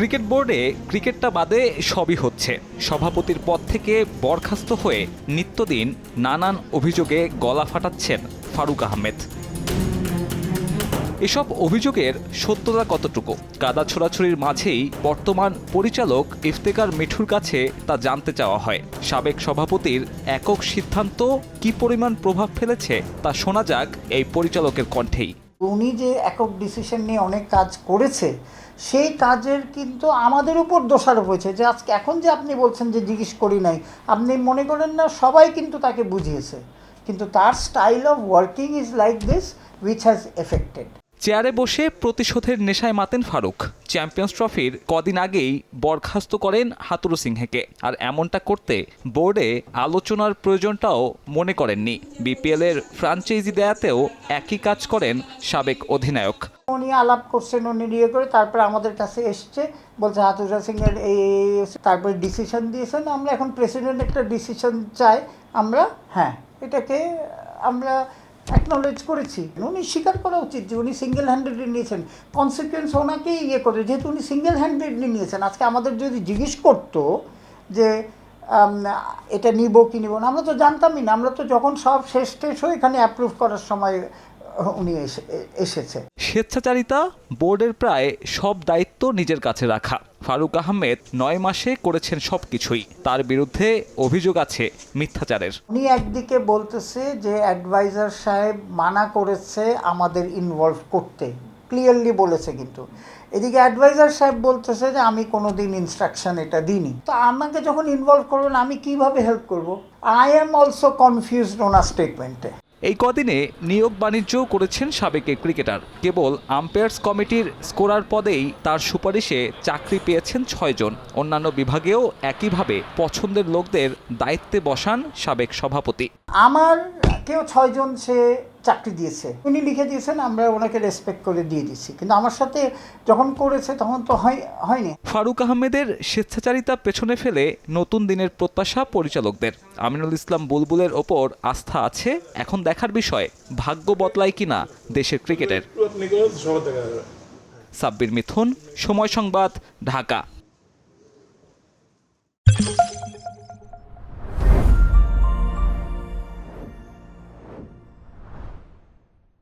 Cricket বোর্ডে ক্রিকেটটা বাদে সবই হচ্ছে। সভাপতির পদ থেকে বরখাস্ত হয়ে নিত্যদিন নানান অভিযোগে গলা ফাটাচ্ছেন ফারুক আহমেদ। এসব অভিযোগের সত্যতা কতটুকু? কাদা ছোড়াছড়ির মাঝেই বর্তমান পরিচালক ইফতেকার মিঠুর কাছে তা জানতে চাওয়া হয়। সাবেক সভাপতির একক সিদ্ধান্ত কি পরিমাণ প্রভাব ফেলেছে তা শোনা যাক এই পরিচালকের কণ্ঠেই। উনি যে একক ডিসিশন নিয়ে অনেক কাজ করেছে, সেই কাজের কিন্তু আমাদের উপর দোষারোপ হয়েছে যে আজকে এখন যে আপনি বলছেন যে জিজ্ঞেস করি নাই, আপনি মনে করেন না সবাই কিন্তু তাকে বুঝিয়েছে। কিন্তু তার style of working is like this which has affected চেয়ারে বসে প্রতিশোধের নেশায় মাতেন ফারুক। চ্যাম্পিয়ন্স ট্রফির কদিন আগেই বরখাস্ত করেন হাতুরু সিংহেকে। আর এমনটা করতে বোর্ডে আলোচনার প্রয়োজনটাও মনে করেননি। বিপিএল এর ফ্রাঞ্চাইজি দেয়াতেও একই কাজ করেন সাবেক অধিনায়ক। উনি আলাপ করছেন, উনি ইয়ে করে তারপরে আমাদের কাছে এসছে, বলছে হাতুজা সিং এর এই- তারপরে ডিসিশন দিয়েছেন। আমরা এখন প্রেসিডেন্ট একটা ডিসিশন চাই, আমরা হ্যাঁ এটাকে আমরা অ্যাকনোলেজ করেছি। উনি স্বীকার করা উচিত যে উনি সিঙ্গেল হ্যান্ডেডলি নিয়েছেন। কনসিকুয়েন্স ওনাকেই ইয়ে করে, যেহেতু উনি সিঙ্গেল হ্যান্ডেডলি নিয়েছেন। আজকে আমাদের যদি জিজ্ঞেস করতো যে এটা নিব কি নিব না, আমরা তো জানতামই না। আমরা তো যখন সব শেষ টেষ হয়ে এখানে অ্যাপ্রুভ করার সময় উনি এসে, এসেছে। স্বেচ্ছাচারিতা বোর্ডের প্রায় সব দায়িত্ব নিজের কাছে রাখা। ফারুক আহমেদ নয় মাসে করেছেন সবকিছুই। তার বিরুদ্ধে অভিযোগ আছে মিথ্যাচারের। উনি একদিকে বলতেছে যে অ্যাডভাইজার সাহেব মানা করেছে আমাদের ইনভলভ করতে। ক্লিয়ারলি বলেছে কিন্তু। এদিকে অ্যাডভাইজার সাহেব বলতেছে যে আমি কোনো দিন ইনস্ট্রাকশন এটা দিইনি। তো আমাকে যখন ইনভলভ করবেন আমি কীভাবে হেল্প করব? আই এম অলসো কনফিউজড ওনার স্টেটমেন্টে এই কদিনে নিয়োগ বাণিজ্য করেছেন সাবেক ক্রিকেটার। কেবল আম্পায়ার্স কমিটির স্কোরার পদেই তার সুপারিশে চাকরি পেয়েছেন ছয়জন অন্যান্য বিভাগেও একইভাবে পছন্দের লোকদের দায়িত্বে বসান সাবেক সভাপতি। আমার কেউ ছয়জন সে চাকরি দিয়েছে। উনি লিখে দিয়েছেন আমরা ওনাকে রেসপেক্ট করে দিয়ে দিচ্ছি। কিন্তু আমার সাথে যখন করেছে তখন তো হয় হয়নি। ফারুক আহমেদের স্বেচ্ছাচারিতা পেছনে ফেলে নতুন দিনের প্রত্যাশা পরিচালকদের। আমিনুল ইসলাম বুলবুলের ওপর আস্থা আছে এখন দেখার বিষয় ভাগ্য বদলায় কিনা দেশের ক্রিকেটের। সাব্বির মিথুন সময় সংবাদ ঢাকা।